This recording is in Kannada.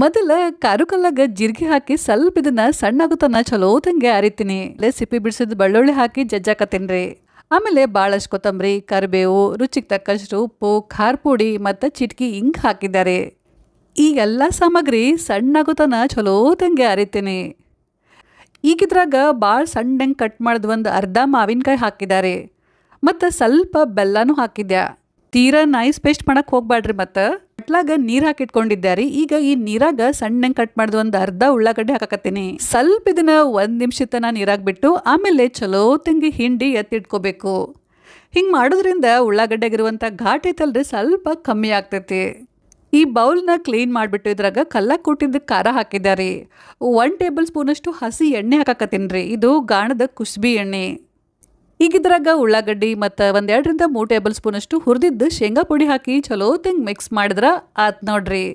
ಮೊದಲ ಕಾರು ಜಿರ್ಗಿ ಹಾಕಿ ಸ್ವಲ್ಪ ಇದನ್ನ ಸಣ್ಣ ಆಗುತ್ತನ ಚಲೋ ತಂಗೆ ಅರಿತೀನಿ ಸಿಪ್ಪಿ ಬಿಡಿಸಿದ ಬೆಳ್ಳುಳ್ಳಿ ಹಾಕಿ ಜಜ್ಜಾಕತ್ತೀನ್ರಿ ಆಮೇಲೆ ಭಾಳಷ್ಟು ಕೊತ್ತಂಬರಿ, ಕರಿಬೇವು, ರುಚಿಗೆ ತಕ್ಕಷ್ಟು ಉಪ್ಪು ಖಾರ ಪುಡಿ ಮತ್ತು ಚಿಟ್ಕಿ ಹಿಂಗ್ ಹಾಕಿದ್ದಾರೆ. ಈ ಎಲ್ಲ ಸಾಮಗ್ರಿ ಸಣ್ಣ ಆಗುತ್ತನ ಚಲೋ ತಂಗೆ ಅರಿತೀನಿ ಈಗಿದ್ರಾಗ ಭಾಳ ಸಣ್ಣಂಗೆ ಕಟ್ ಮಾಡಿದ ಒಂದು ಅರ್ಧ ಮಾವಿನಕಾಯಿ ಹಾಕಿದ್ದಾರೆ. ಮತ್ತು ಸ್ವಲ್ಪ ಬೆಲ್ಲನೂ ಹಾಕಿದ್ಯಾ. ತೀರಾ ನೈಸ್ ಪೇಸ್ಟ್ ಮಾಡಕ್ಕೆ ಹೋಗ್ಬೇಡ್ರಿ ಮತ್ತು. ಬಟ್ಲಾಗ ನೀರು ಹಾಕಿಟ್ಕೊಂಡಿದ್ದಾರೆ. ಈಗ ಈ ನೀರಾಗ ಸಣ್ಣಂಗೆ ಕಟ್ ಮಾಡಿದ ಒಂದು ಅರ್ಧ ಉಳ್ಳಾಗಡ್ಡೆ ಹಾಕಕತ್ತೀನಿ. ಸ್ವಲ್ಪ ಇದನ್ನ ಒಂದ್ ನಿಮಿಷ ತನ ನೀರಾಗ ಬಿಟ್ಟು ಆಮೇಲೆ ಚಲೋ ತಂಗಿ ಹಿಂಡಿ ಎತ್ತಿಟ್ಕೋಬೇಕು. ಹಿಂಗೆ ಮಾಡೋದ್ರಿಂದ ಉಳ್ಳಾಗಡ್ಡೆಗಿರುವಂಥ ಘಾಟ್ ಐತಲ್ರಿ ಸ್ವಲ್ಪ ಕಮ್ಮಿ ಆಗ್ತೈತಿ. ಈ ಬೌಲ್ನ ಕ್ಲೀನ್ ಮಾಡಿಬಿಟ್ಟು ಇದ್ರಾಗ ಕಲ್ಲ ಕೊಟ್ಟಿದ್ದ ಖಾರ ಹಾಕಿದ್ದಾರೆ. ಒನ್ ಟೇಬಲ್ ಸ್ಪೂನಷ್ಟು ಹಸಿ ಎಣ್ಣೆ ಹಾಕಕತ್ತೀನಿ ರೀ. ಇದು ಗಾಣದ ಕುಸ್ಬಿ ಎಣ್ಣೆ. ಈಗ ಇದ್ರಾಗ ಉಳ್ಳಾಗಡ್ಡಿ ಮತ್ತು ಒಂದೆರಡರಿಂದ ಮೂರು ಟೇಬಲ್ ಸ್ಪೂನಷ್ಟು ಹುರಿದಿದ್ದು ಶೇಂಗಾ ಪುಡಿ ಹಾಕಿ ಚಲೋ ತಿಂಗ್ ಮಿಕ್ಸ್ ಮಾಡಿದ್ರೆ ಆತ್ ನೋಡ್ರಿ.